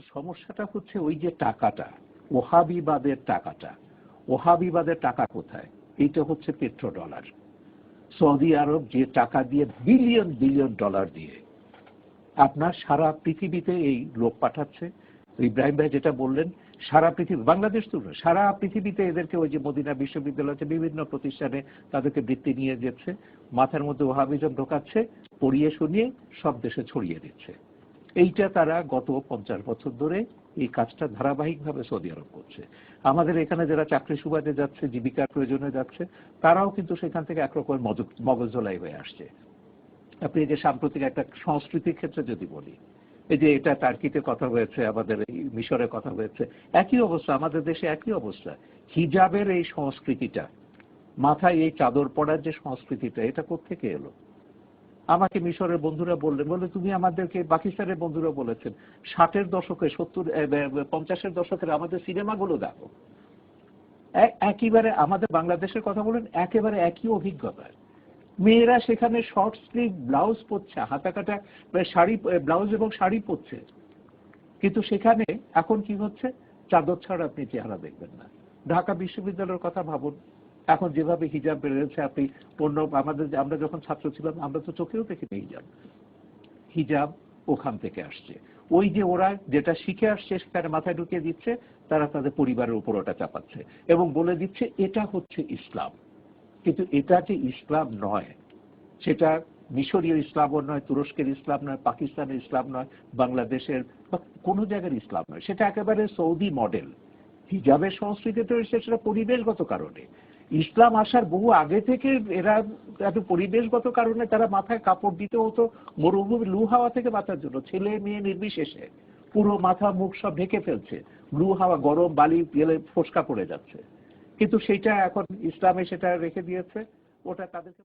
কিন্তু সমস্যাটা হচ্ছে ওই যে টাকাটা, ওহাবিবাদের টাকাটা। ওহাবিবাদের টাকা কোথায়? এইটা হচ্ছে পেট্রো ডলার সৌদি আরব যে টাকা দিয়ে বিলিয়ন বিলিয়ন ডলার দিয়ে আপনার সারা পৃথিবীতে এই লোক পাঠাচ্ছে। ইব্রাহিম ভাই যেটা বললেন, সারা পৃথিবী, বাংলাদেশ তো সারা পৃথিবীতে এদেরকে ওই যে মদিনা বিশ্ববিদ্যালয় আছে, বিভিন্ন প্রতিষ্ঠানে তাদেরকে বৃত্তি নিয়ে যাচ্ছে। মাথার মধ্যে ওহাবিজম ঢোকাচ্ছে, পড়িয়ে শুনিয়ে সব দেশে ছড়িয়ে দিচ্ছে। এইটা তারা গত পঞ্চাশ বছর ধরে এই কাজটা ধারাবাহিকভাবে সৌদি আরব করছে। আমাদের এখানে যারা চাকরি সুবাদে যাচ্ছে, জীবিকার প্রয়োজনে যাচ্ছে, তারাও কিন্তু সেখান থেকে একরকম মগজলাই হয়ে আসছে। আপনি এই যে সাম্প্রতিক একটা সংস্কৃতির ক্ষেত্রে যদি বলি, এই যে এটা টার্কিতে কথা হয়েছে, আমাদের এই মিশরে কথা হয়েছে, একই অবস্থা, আমাদের দেশে একই অবস্থা। হিজাবের এই সংস্কৃতিটা, মাথায় এই চাদর পড়ার যে সংস্কৃতিটা, এটা কোথেকে এলো? আমাকে মিশরের বন্ধুরা বললেন বলে তুমি আমাদেরকে পাকিস্তানের বন্ধুরা বলেছেন। ষাটের দশকে, সত্তর পঞ্চাশের দশকের আমাদের সিনেমাগুলো দেখো। এ- একেবারে আমাদের বাংলাদেশের কথা বলেন, একেবারে একই অভিজ্ঞতা। মেয়েরা সেখানে শর্ট স্লিভ ব্লাউজ পরছে হাতা কাটা শাড়ি ব্লাউজ এবং শাড়ি পরছে। কিন্তু সেখানে এখন কি হচ্ছে? চাদর ছাড়া আপনি চেহারা দেখবেন না। ঢাকা বিশ্ববিদ্যালয়ের কথা ভাবুন এখন যেভাবে হিজাব বেড়েছে, আপনি অন্য, আমাদের আমরা যখন ছাত্র ছিলাম, আমরা তো চোখেও দেখিনি হিজাব হিজাব ওখান থেকে আসছে। ওই যে ওরা যেটা শিখে আসছে, সেখানে মাথায় ঢুকিয়ে দিচ্ছে, তারা তাদের পরিবারের উপর ওটা চাপাচ্ছে এবং বলে দিচ্ছে, এটা হচ্ছে ইসলাম। কিন্তু এটা যে ইসলাম নয়, সেটা মিশরীয় ইসলামও নয়, তুরস্কের ইসলাম নয়, পাকিস্তানের ইসলাম নয়, বাংলাদেশের বা কোনো জায়গার ইসলাম নয়। সেটা একেবারে সৌদি মডেল হিজাবের সংস্কৃতিতে এসেছে, সেটা পরিবেশগত কারণে। ইসলাম আসার বহু আগে থেকে এরা এত পরিবেশগত কারণে তারা মাথায় কাপড় দিতে হতো, মরুভূমি লু হাওয়া থেকে বাঁচার জন্য। ছেলে মেয়ে নির্বিশেষে পুরো মাথা মুখ সব ঢেকে ফেলছে। লু হাওয়া গরম, বালি গেলে ফোসকা পড়ে যাচ্ছে। কিন্তু সেটা এখন ইসলামে সেটা রেখে দিয়েছে। ওটা তাদেরকে